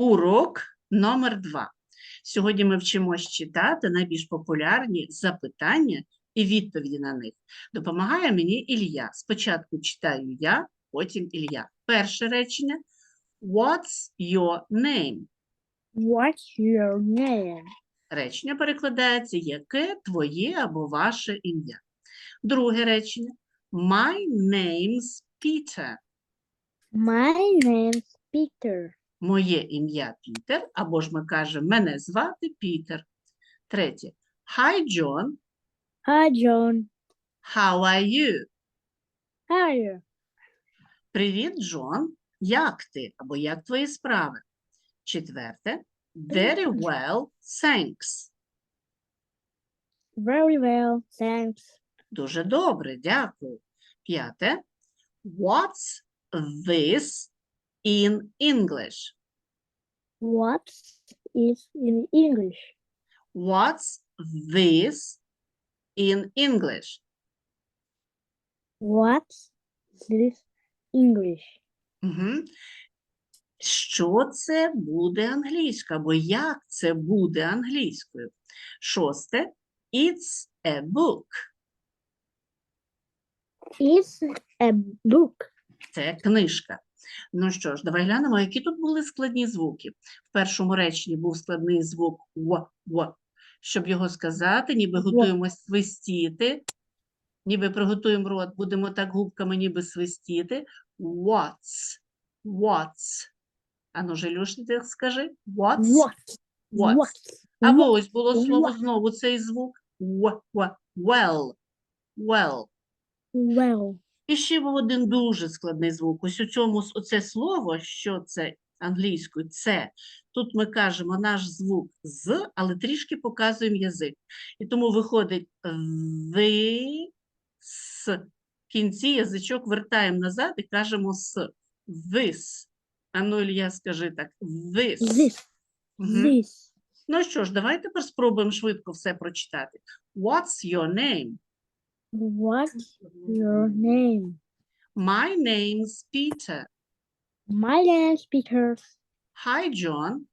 Урок номер два. Сьогодні ми вчимось читати найбільш популярні запитання і відповіді на них. Допомагає мені Ілля. Спочатку читаю я, потім Ілля. Перше речення. What's your name? What's your name? Речення перекладається яке твоє або ваше ім'я. Друге речення. My name's Peter. My name's Peter. Моє ім'я Пітер, або ж ми кажемо мене звати Пітер. Третє. Hi, John. Hi, John. How are you? How are you? Привіт, Джон. Як ти? Або як твої справи? Четверте. Very well, thanks. Very well, thanks. Дуже добре, дякую. П'яте. What's this in English? What is in English? What's this in English? What's this English? Угу. Що це буде англійською? Або як це буде англійською? Шосте. It's a book. It's a book. Це книжка. Ну що ж, давай глянемо, які тут були складні звуки. В першому реченні був складний звук в, в. Щоб його сказати, ніби готуємось свистіти, ніби приготуємо рот, будемо так губками ніби свистіти. What's? What's? Ану, Желюш, ти скажи. What's? What? What's? What? Або ось було слово What? знову цей звук. Well. Well. Well. І ще був один дуже складний звук. Ось у цьому оце слово, що це англійською, це. Тут ми кажемо наш звук з, але трішки показуємо язик. І тому виходить ви с. В кінці язичок вертаємо назад і кажемо с. This. Ану, Ілля, скажи так. This. This. This. Ну що ж, давай тепер спробуємо швидко все прочитати. What's your name? What's your name? My name's Peter. My name's Peter. Hi, John.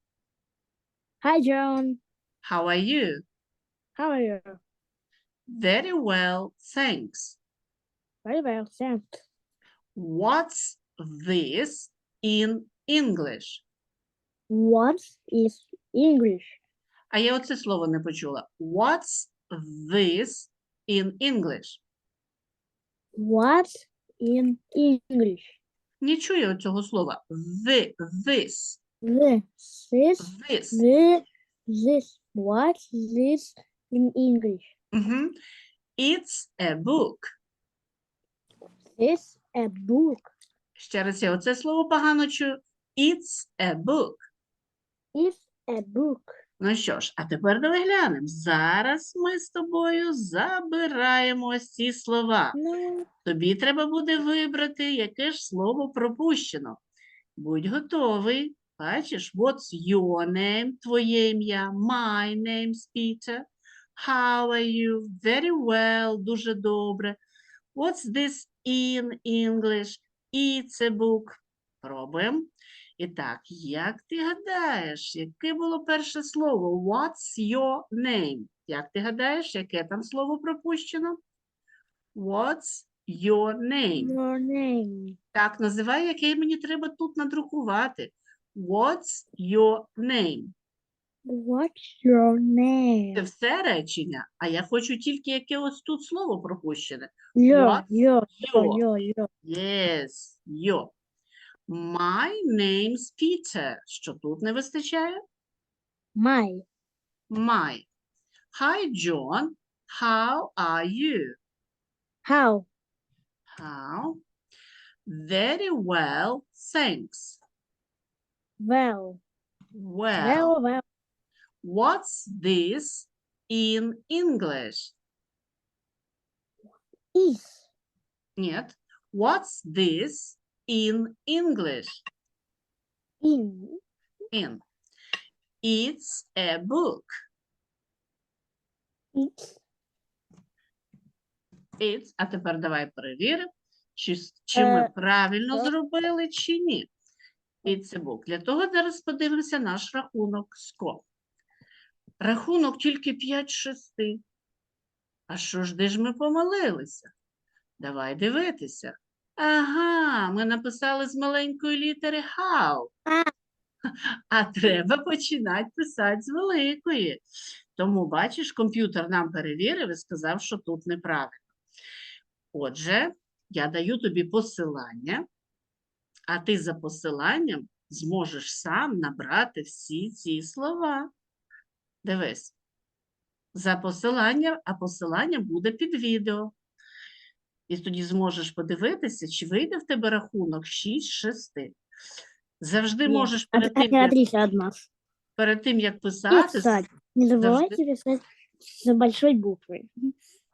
Hi, John. How are you? How are you? Very well, thanks. Very well, thanks. What's this in English? What is English? А я оце слово не почула. What's this in English? What in English? Не чую цього слова. The, this, This is this. this this what this in English? Мгм. It's a book. This a book. Ще раз я оце слово погано чую. It's a book. It's a book. Ну що ж, а тепер давай глянемо. Зараз ми з тобою забираємо ось ці слова. No. Тобі треба буде вибрати, яке ж слово пропущено. Будь готовий. Бачиш, what's your name, твоє ім'я, my name's Peter. How are you? Very well, дуже добре. What's this in English? It's a book. Пробуємо. І так, як ти гадаєш, яке було перше слово? What's your name? Як ти гадаєш, яке там слово пропущено? What's your name? Your name. Так, називай, яке мені треба тут надрукувати. What's your name? What's your name? Це все речення, а я хочу тільки яке ось тут слово пропущене. Your, What's your, your, your? your, your. Yes, your. My name's Peter. Що тут не вистачає? My. My. Hi, John. How are you? How? How? Very well, thanks. Well. Well, Well, well. what's this in English? Is. Нет. What's this in English? In. In. It's a book. It's. It's. А тепер давай перевіримо, чи, чи ми Е, правильно так. зробили, чи ні. It's a book. Для того зараз подивимося наш рахунок СКО. Рахунок тільки 5 шести. А що ж, де ж ми помилилися? Давай дивитися. Ага, ми написали з маленької літери how. А. Треба починати писати з великої. Тому, бачиш, комп'ютер нам перевірив і сказав, що тут неправильно. Отже, я даю тобі посилання, а ти за посиланням зможеш сам набрати всі ці слова. Дивись. За посиланням, а посилання буде під відео. І тоді зможеш подивитися, чи вийде в тебе рахунок 6 з 6. Завжди Ні, можеш А перед ты тим, як, отрися от нас. перед тим, як писати, Писать. Не забывайте писать за большой буквы.